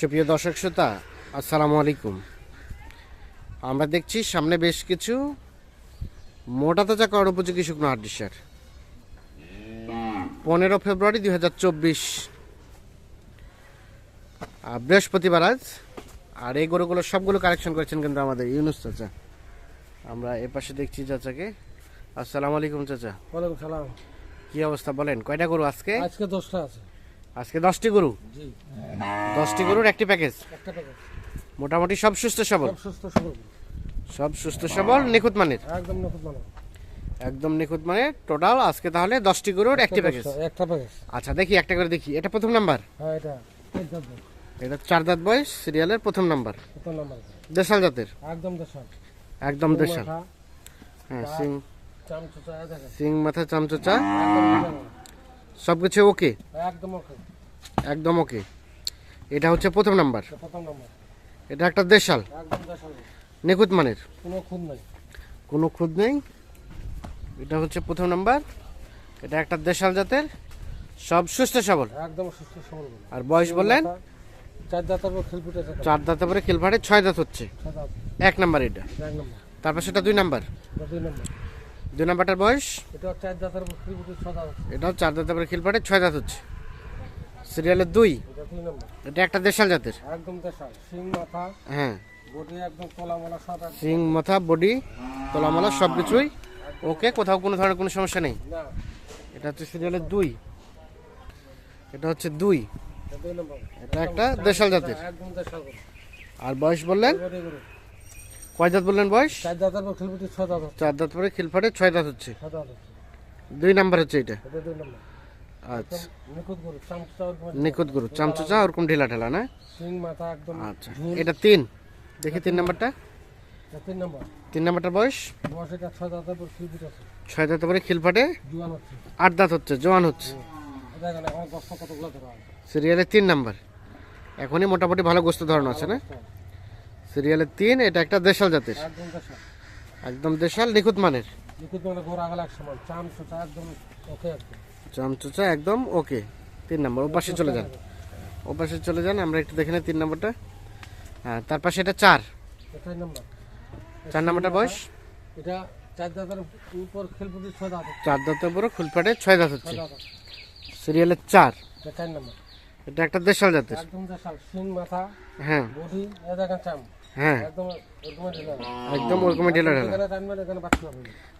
সুপ্রিয় দর্শক শ্রোতা আসসালামু আলাইকুম। আমরা দেখছি সামনে বেশ কিছু মোটা তাজা করার উপযোগী শুকনো হাড্ডি সার। পনেরো ফেব্রুয়ারি দুই হাজার চব্বিশ। বৃহস্পতিবার আজ। আর এই গরুগুলো সবগুলো কালেকশন করেছেন কিন্তু আমাদের ইউনুস চাচা। আমরা এ পাশে দেখছি চাচাকে। আসসালামু আলাইকুম চাচা। ওয়ালাইকুম সালাম। কি অবস্থা বলেন কয়টা গরু আজকে? আজকে দশটা আছে। আজকে দশটি গরু। দশটি গরুর একটি প্যাকেজ। মোটামুটি সব সুস্থ সবল। সব সুস্থ সবল। সব সুস্থ সবল নিখুঁত মানের। একদম নিখুঁত মানব একদম নিখুঁত মানের। টোটাল আজকে তাহলে দশটি গরুর একটি প্যাকেজ। একটা প্যাকেজ। আচ্ছা দেখি একটা করে দেখি। এটা প্রথম নাম্বার? হ্যাঁ এটা চার দাঁত বয়স। সিরিয়ালের প্রথম নাম্বার। দেশাল জাতের? একদম দেশাল। একদম দেশাল। হ্যাঁ সিং সিং মাথা চামচোচা। সব কিছু ওকে একদম ওকে একদম ওকে এটা হচ্ছে প্রথম নাম্বার এটা প্রথম নাম্বার এটা একটা দেশাল। একদম দেশাল। নিখুঁত মানের। কোনো খুন নাই। কোনো খুদ নেই। এটা হচ্ছে প্রথম নাম্বার এটা একটা দেশাল জাতের। সব সুস্থ সবল। একদম সুস্থ সবল আর বয়স বললেন? চার থাকে চার দাঁতে পরে খেলফাটে ছয় দাঁত হচ্ছে। এক নাম্বার এটা। নম্বর তারপর সেটা দুই নাম্বার দুই নম্বর দুই নাম্বারটার বয়স? এটা চার দাঁতের খেল এটাও চার দাঁতে পরে খিলফাটে ছয় দাঁত হচ্ছে। সিরিয়ালের দুই? এটা একটা দেশাল জাতের? একদম দেশাল। সিং মাথা হ্যাঁ। বডি একদম কলা মলা সব সিং মাথা বডি তোলামালা সব কিছুই ওকে কোথাও কোনো ধরনের কোনো সমস্যা নেই? এটা হচ্ছে সিরিয়ালের দুই। এটা হচ্ছে দুই। এটা একটা দেশাল জাতের। আর বয়স বললেন। কয় দাঁত বললেন বয়স? চার ছয় দাঁত। চার দাঁত পরে খিলফাটে ছয় দাঁত হচ্ছে। দুই নাম্বার হচ্ছে এটা? আচ্ছা। নিখুঁত গরু চামচা ওরকম ঢিলা ঢেলা না? একদম আচ্ছা। এটা তিন? দেখি তিন নাম্বারটা। তিন নম্বর। তিন নাম্বারটার বয়স? ছয় দাঁত পরে খিলফাটে আট দাঁত হচ্ছে জোয়ান হচ্ছে। সিরিয়ালের তিন নাম্বার। এখনই মোটামুটি ভালো গোস্ত ধরানো আছে না? সিরিয়ালের তিন এটা একটা দেশাল জাতের। একদম দেশাল। নিখুঁত মানের। মানে চামচুচা একদম ওকে তিন নাম্বার ও পাশে চলে যান। ও পাশে চলে যান আমরা একটু দেখে নিই তিন নাম্বারটা। হ্যাঁ তার পাশে এটা চার। চার নাম্বারটা বয়স? এটা চার দাঁতের উপর খেল ছয় দাঁত। চার দাঁতের উপরে ফুলফাটে ছয় দাঁত হচ্ছে। সিরিয়ালের চার। এটা চার নম্বর। এটা একটা দেশাল জাতের। একদম দেশাল। সিং মাথা হ্যাঁ। বডি এ দেখেন চাম হ্যাঁ। একদম ওরকমই ঢেলা ঢেলা।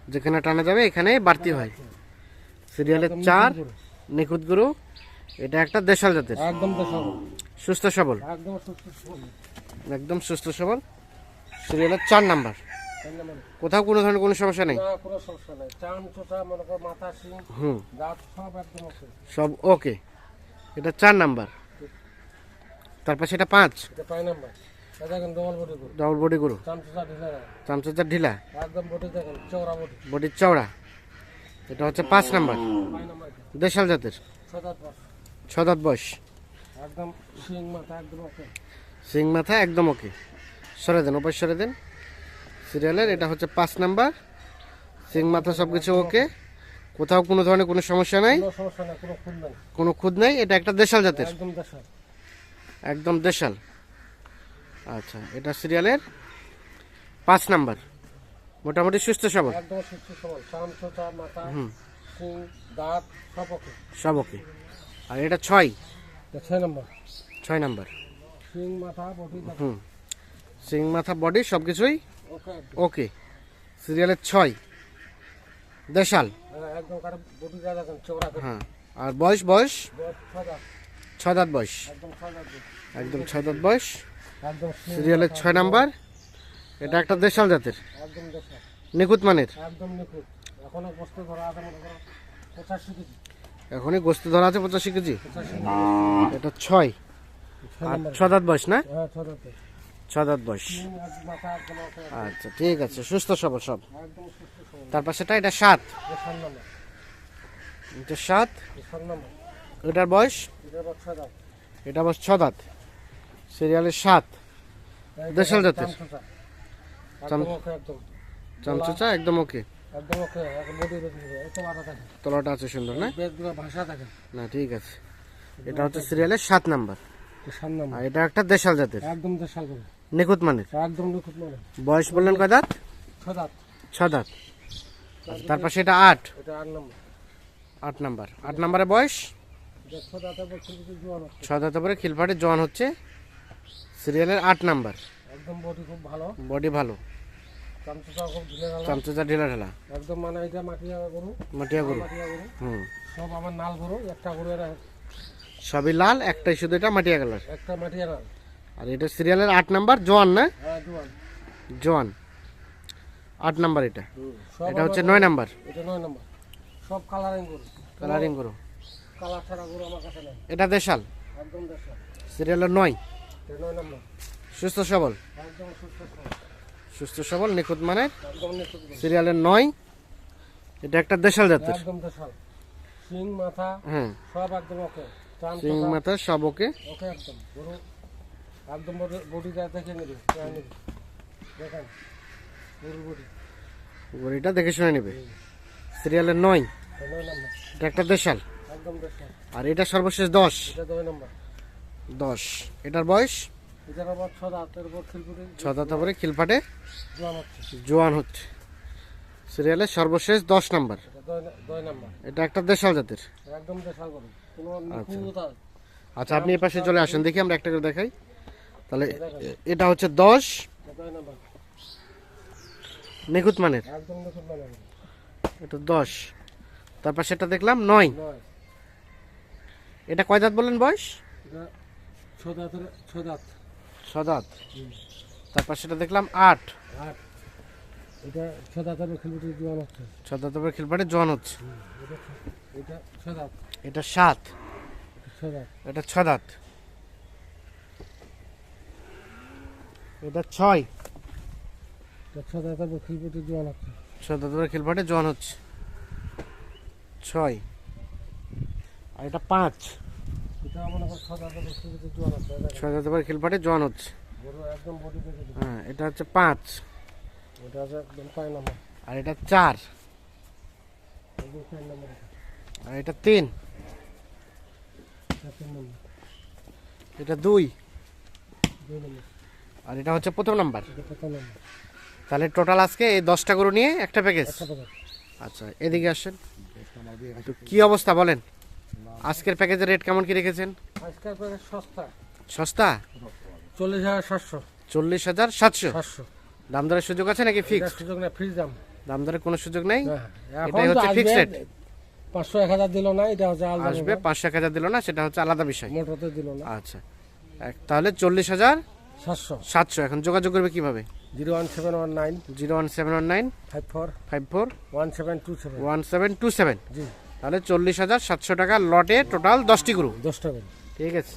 যেখানে টানা যাবে এখানে বাড়তি হয়। সিরিয়ালের চার নিখুঁত গুরু এটা একটা দেশাল জাতের। একদম সুস্থ সবল। একদম সুস্থ সবল। সিরিয়ালের চার নাম্বার। কোথাও কোনো ধরনের কোনো সমস্যা নেই? হুম। সব ওকে। এটা চার নাম্বার। তারপর সেটা পাঁচ। এটা নাম্বার। ডবল বডি গরু। চামচাচার ঢিলা। একদম বডি চওড়া এটা হচ্ছে পাঁচ নাম্বার। দেশাল জাতের? ছয় দাঁত বয়স। সিং মাথা একদম ওকে। সিং মাথা একদম ওকে। সরে দেন ওপাশ সরে দেন। সিরিয়ালের এটা হচ্ছে পাঁচ নাম্বার। সিং মাথা সব কিছু ওকে। কোথাও কোনো ধরনের কোনো সমস্যা নাই। কোনো খুদ নাই। এটা একটা দেশাল জাতের। একদম দেশাল। আচ্ছা এটা সিরিয়ালের পাঁচ নাম্বার। মোটামুটি সুস্থ সবল। একদম সুস্থ সবল। চাম মাথা সিং দাঁত সব ওকে। সব ওকে। আর এটা ছয়। ছয় নম্বর। ছয় নাম্বার। সিং মাথা বডি হুম। সিং মাথা বডি সব কিছুই ওকে সিরিয়ালের ছয়। দেশাল। হ্যাঁ, হ্যাঁ। আর বয়স বয়স? ছয় দাঁত। ছয় দাঁত বয়স। একদম ছয় দাঁত বয়স। সিরিয়ালের ছয় নাম্বার। এটা একটা দেশাল জাতের। নিখুঁত মানের। মনে এখনই গোস্ত ধরা আছে পঁচাশি কেজি? এটা ছয়। আর ছ দাঁত বয়স না? হ্যাঁ। ছ দাঁত বয়স। আচ্ছা ঠিক আছে সুস্থ সব। সুস্থ তারপর সেটা এটা সাত। এটা সাত। এটার বয়স? এটা বয়স ছ দাঁত। সিরিয়ালের সাত। দেশাল জাতের। চামচোচা। চাম- একদম ওকে তলাটা আছে সুন্দর না? না ঠিক আছে। এটা হচ্ছে সিরিয়ালের সাত নাম্বার। এটা নম্বর। আর এটা একটা দেশাল জাতের। একদম দেশাল নিখুঁত মানের। একদম নিখুঁত মানে বয়স বললেন কয় দাঁত? ছ দাঁত। ছ দাঁত। আচ্ছা, তারপর সেটা আট। এটা আট নম্বর। আট নাম্বার। আট নাম্বারে বয়স? এটা ছ দাঁতে পরে খিলফাটে জোয়ান হচ্ছে। সিরিয়ালের আট নাম্বার। একদম বডি খুব ভালো। বডি ভালো। চামচুটা খুব ঢিলে ঢিলা। ঢেলা একদম মানে এটা মাটিয়া গরু। মাটিয়া গরু। হুম। সব আমার নাল গরু একটা গরু এরা সবই লাল একটাই শুধু এটা মাটিয়া কালার। একটা মাটিয়া নাল আর এটা সিরিয়ালের আট নাম্বার জোয়ান না? হ্যাঁ জোয়ান। জোয়ান। আট নাম্বার এটা। এটা হচ্ছে নয় নাম্বার। এটা নয় নম্বর। সব কালারিং গরু। কালারিং গরু। কালার ছাড়া গরু আমার কাছে নেই। এটা দেশাল। একদম দেশা সিরিয়ালের নয়। সুস্থ সবল। সুস্থ সবল। নিখুঁত মানে সিরিয়ালের নয়। এটা একটা দেশাল জাতের। সিং মাথা হ্যাঁ। সব একদম ওকে। সিং মাথা সব ওকে। ওকে একদম। গরু একদম বডিটা দেখে নেবে দেখে নেবে। দেখেন গরুর বডি। গড়িটা দেখে শুনে নেবে। সিরিয়ালের নয়। এটা একটা দেশাল। একদম আর এটা সর্বশেষ দশ। এটা নয় নম্বর। দশ। এটার বয়স? ছ দাঁতা পরে খিলফাটে। জোয়ান হচ্ছে। সিরিয়ালের সর্বশেষ দশ নাম্বার। এটা একটা দেশাল জাতের। নিখুঁততা আচ্ছা। আপনি এই পাশে চলে আসেন। দেখি আমরা একটা করে দেখাই। তাহলে এটা হচ্ছে দশ। নম্বর। নিখুঁত মানের। মানে এটা দশ। তারপর সেটা দেখলাম নয়। নয়। এটা কয় দাঁত বললেন বয়স? তারপর সেটা দেখলাম আট। আট। এটা জোয়ান হচ্ছে। জোয়ান হচ্ছে। এটা এটা সাত। এটা ছ এটা ছয়। জোয়ান হচ্ছে। জোয়ান হচ্ছে। ছয়। আর এটা পাঁচ। ছয় দাঁত পরে খিলফাটে জোয়ান হচ্ছে। হ্যাঁ এটা হচ্ছে পাঁচ। আর এটা চার। নম্বর আর এটা তিন। এটা দুই। আর এটা হচ্ছে প্রথম নাম্বার। নম্বর। তাহলে টোটাল আজকে এই দশটা গরু নিয়ে একটা প্যাকেজ আচ্ছা এদিকে আসেন। তো কি অবস্থা বলেন? আজকের প্যাকেজের রেট কেমন কি রেখেছেন? আজকাল প্যাকেট সস্তা। সস্তা? চল্লিশ হাজার সাতশো। চল্লিশ হাজার সাতশো? সাতশো। দাম দরের সুযোগ আছে নাকি ফিক্স সুযোগ না ফ্রিজ দাম। দাম দরের কোনো সুযোগ নেই? হ্যাঁ, এটাই হচ্ছে তো রেট পাঁচশো এক হাজার দিল না এটা হচ্ছে আলাদা আসবে পাঁচশো এক হাজার দিল না সেটা হচ্ছে আলাদা বিষয়। মোটরতে দিল না। আচ্ছা। এক- তাহলে চল্লিশ হাজার সাতশো। সাতশো। এখন যোগাযোগ করবে কীভাবে? Zero one seven one nine zero one seven one nine five four five four one seven two seven. One seven two seven. জি। তাহলে চল্লিশ হাজার সাতশো টাকা লটে টোটাল দশটি গরু। দশটা গরু। ঠিক আছে।